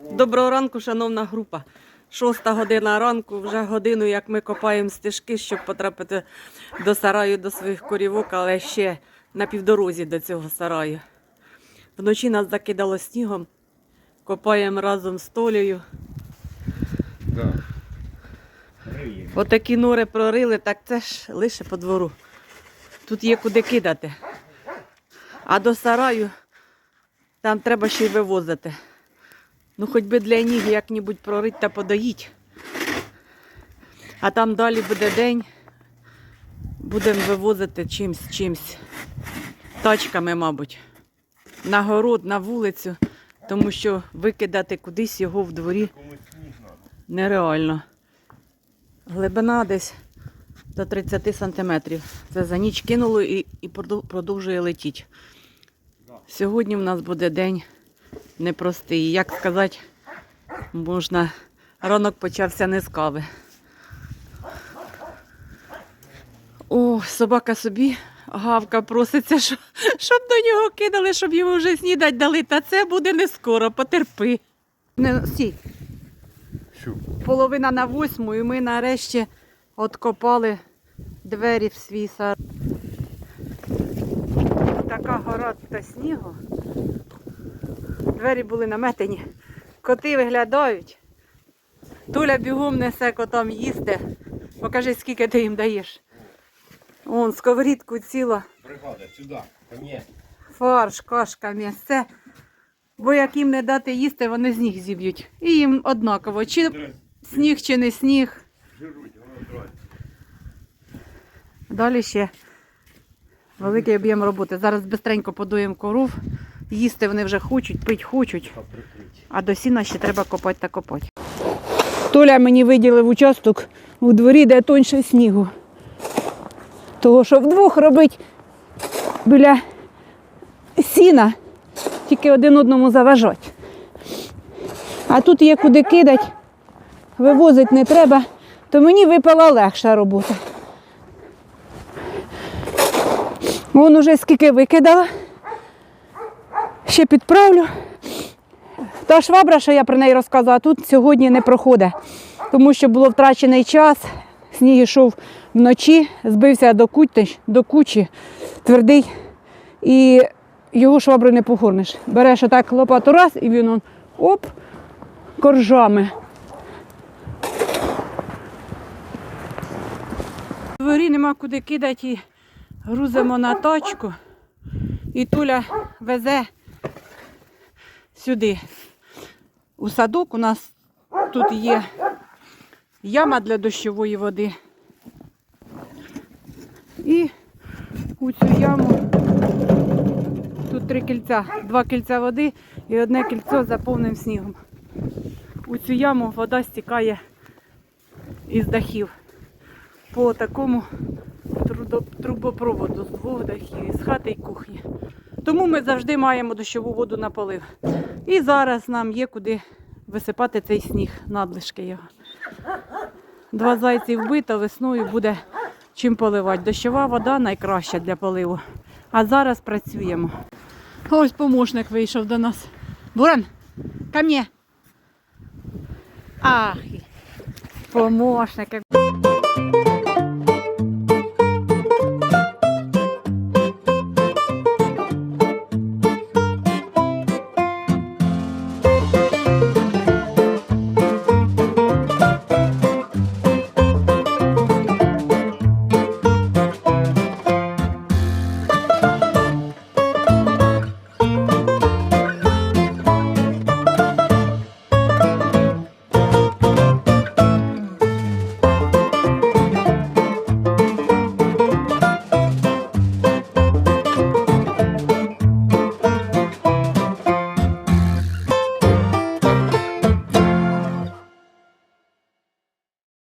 Доброго ранку, шановна група. Шоста година ранку, вже годину, як ми копаємо стежки, щоб потрапити до сараю, до своїх корівок, але ще на півдорозі до цього сараю. Вночі нас закидало снігом, копаємо разом з Толею. Да. Отакі нори прорили, так це ж лише по двору. Тут є куди кидати. А до сараю там треба ще й вивозити. Ну, хоч би для ніг як-небудь прорить та подоїть. А там далі буде день. Будемо вивозити чимсь, чимсь. Тачками, мабуть. На город, на вулицю, тому що викидати кудись його в дворі нереально. Глибина десь до 30 сантиметрів. Це за ніч кинуло і, і продовжує летіти. Сьогодні в нас буде день непростий. Як сказати, можна. Ранок почався не з кави. О, собака собі гавка проситься, що- щоб до нього кидали, щоб йому вже снідать дали. Та це буде не скоро, потерпи. Не, стій Що? половина на восьму, і ми нарешті откопали двері в свій сар. Така гора та снігу. Двері були наметені. Коти виглядають. Туля бігом несе котам їсти. Покажи, скільки ти їм даєш. Вон, сковорідку ціла, Бригада, сюди. Ко фарш, кашка, м'ясце. Бо як їм не дати їсти, вони з ніг зіб'ють. І їм однаково, чи сніг, чи не сніг. Далі ще великий об'єм роботи. Зараз бистренько подуємо коров. Їсти вони вже хочуть, пить хочуть, а до сіна ще треба копати та копати. Толя мені виділив участок у дворі, де тоньше снігу. Того, що вдвох робить біля сіна, тільки один одному заважать. А тут є куди кидати, вивозити не треба, то мені випала легша робота. Вон уже скільки викидала. Ще підправлю. Та швабра, що я про неї розказала, тут сьогодні не проходить, тому що було втрачений час. Сніг йшов вночі, збився до кучі, до кучі твердий, і його шваброю не погорнеш. Береш отак лопату раз і він он, оп, коржами. Дворі нема куди кидати і грузимо на тачку. І Туля везе сюди. У садок у нас тут є яма для дощової води. І у цю яму тут три кільця, два кільця води і одне кільцо заповним снігом. У цю яму вода стікає із дахів по такому трубопроводу з двох дахів, із хати і кухні. Тому ми завжди маємо дощову воду на полив. І зараз нам є куди висипати цей сніг, надлишки його. Два зайці вбито, весною буде чим поливати. Дощова вода найкраща для поливу. А зараз працюємо. Ось помощник вийшов до нас. Буран, ко мне. Ах, помощник.